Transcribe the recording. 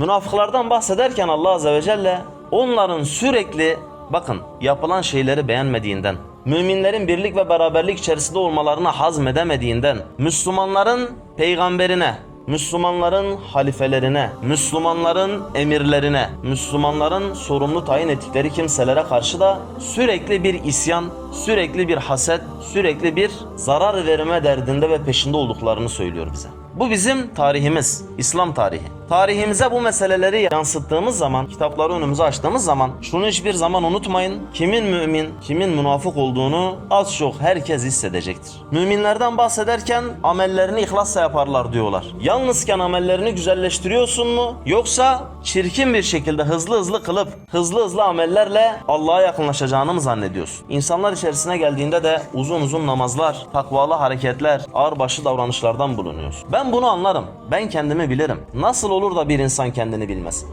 Münafıklardan bahsederken Allah Azze ve Celle onların sürekli bakın yapılan şeyleri beğenmediğinden, müminlerin birlik ve beraberlik içerisinde olmalarını hazmedemediğinden, Müslümanların peygamberine, Müslümanların halifelerine, Müslümanların emirlerine, Müslümanların sorumlu tayin ettikleri kimselere karşı da sürekli bir isyan, sürekli bir haset, sürekli bir zarar verme derdinde ve peşinde olduklarını söylüyor bize. Bu bizim tarihimiz, İslam tarihi. Tarihimize bu meseleleri yansıttığımız zaman, kitapları önümüze açtığımız zaman şunu hiçbir zaman unutmayın. Kimin mümin, kimin münafık olduğunu az çok herkes hissedecektir. Müminlerden bahsederken amellerini ihlasla yaparlar diyorlar. Yalnızken amellerini güzelleştiriyorsun mu? Yoksa çirkin bir şekilde hızlı hızlı kılıp hızlı hızlı amellerle Allah'a yakınlaşacağını mı zannediyorsun? İnsanlar içerisine geldiğinde de uzun uzun namazlar, takvalı hareketler, ağırbaşı davranışlardan bulunuyorsun. Ben bunu anlarım. Ben kendimi bilirim. Nasıl olur da bir insan kendini bilmez?